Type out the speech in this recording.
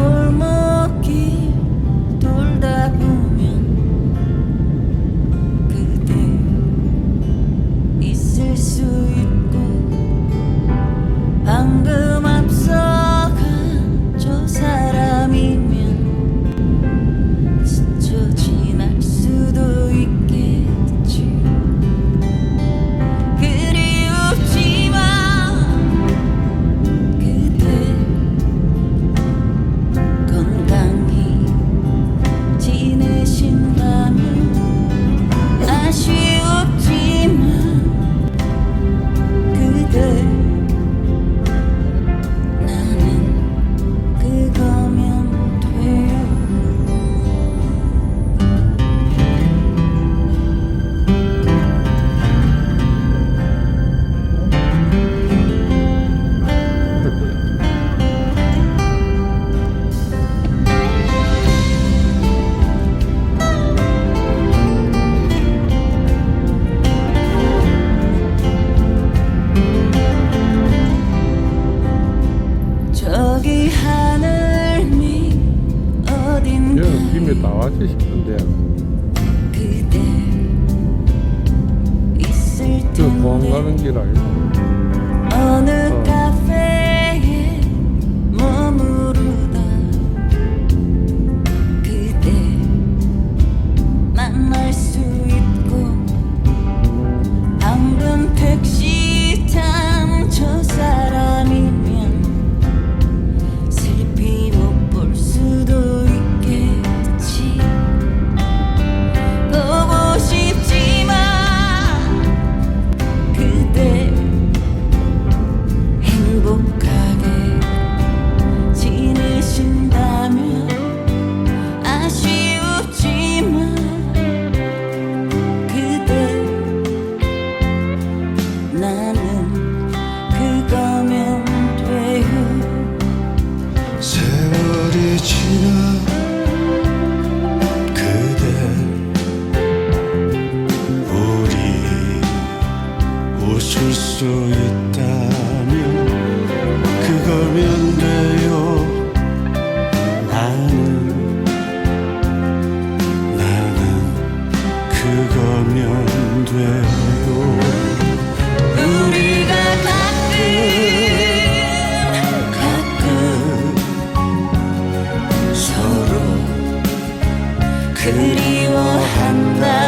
for my 저는 김에 나와지 싶은데 그 공항 가는 길 아니야? 우리가 맞게 가끔 서로 그리워한다.